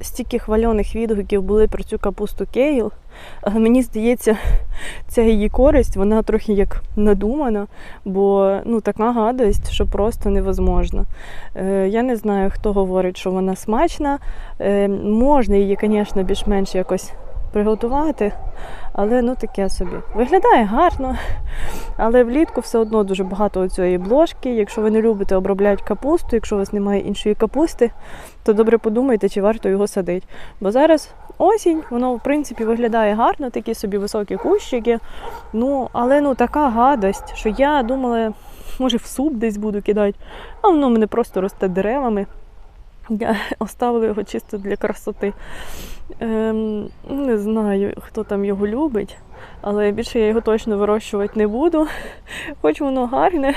стільки хвальоних відгуків були про цю капусту кейл, але мені здається, ця її користь, вона трохи як надумана, бо ну, така гадость, що просто невозможно. Е, я не знаю, хто говорить, що вона смачна. Е, можна її, звісно, більш-менш якось приготувати, але ну таке собі. Виглядає гарно, але влітку все одно дуже багато цієї бложки. Якщо ви не любите обробляти капусту, якщо у вас немає іншої капусти, то добре подумайте, чи варто його садити. Бо зараз осінь, воно в принципі виглядає гарно, такі собі високі кущики. Ну, але ну така гадость, що я думала, може в суп десь буду кидати, а воно мене просто росте деревами. Я оставила його чисто для красоти. Ем, не знаю, хто там його любить, але більше я його точно вирощувати не буду. Хоч воно гарне,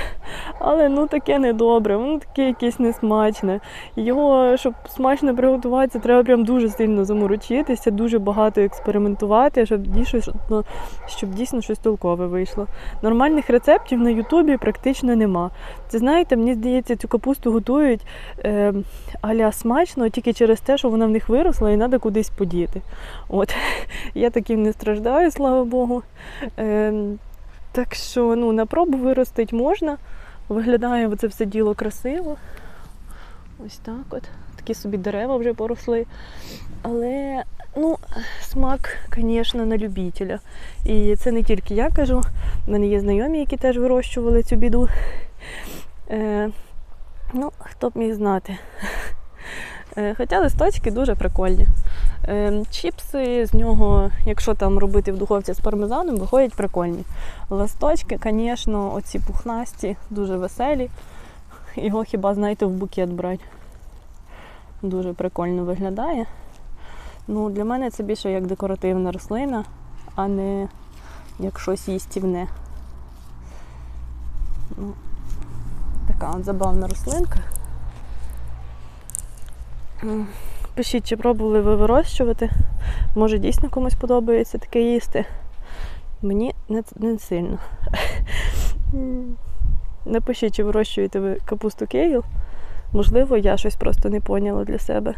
але ну таке недобре, воно таке якесь несмачне. Його, щоб смачно приготувати, це треба прям дуже сильно заморочитися, дуже багато експериментувати, щоб дійсно, ну, щоб дійсно щось толкове вийшло. Нормальних рецептів на Ютубі практично нема. Це знаєте, мені здається, цю капусту готують е, аля смачно тільки через те, що вона в них виросла і треба кудись подіти. От. Я таким не страждаю, слава Богу. Е, так що ну, на пробу виростити можна. Виглядає це все діло красиво. Ось так от. Такі собі дерева вже поросли. Але ну, смак, звісно, на любителя. І це не тільки я кажу. У мене є знайомі, які теж вирощували цю біду. Е, ну, хто б міг знати. Е, Хоча листочки дуже прикольні. Е, Чіпси з нього, якщо там робити в духовці з пармезаном, виходять прикольні. Листочки, звісно, оці пухнасті, дуже веселі. Його хіба, знаєте, в букет брати. Дуже прикольно виглядає. Ну, для мене це більше як декоративна рослина, а не як щось їстівне. Ну, така от забавна рослинка. М, Пишіть, чи пробували ви вирощувати. Може дійсно комусь подобається таке їсти. Мені не, не сильно. Напишіть, чи вирощуєте ви капусту кейл. Можливо, я щось просто не поняла для себе.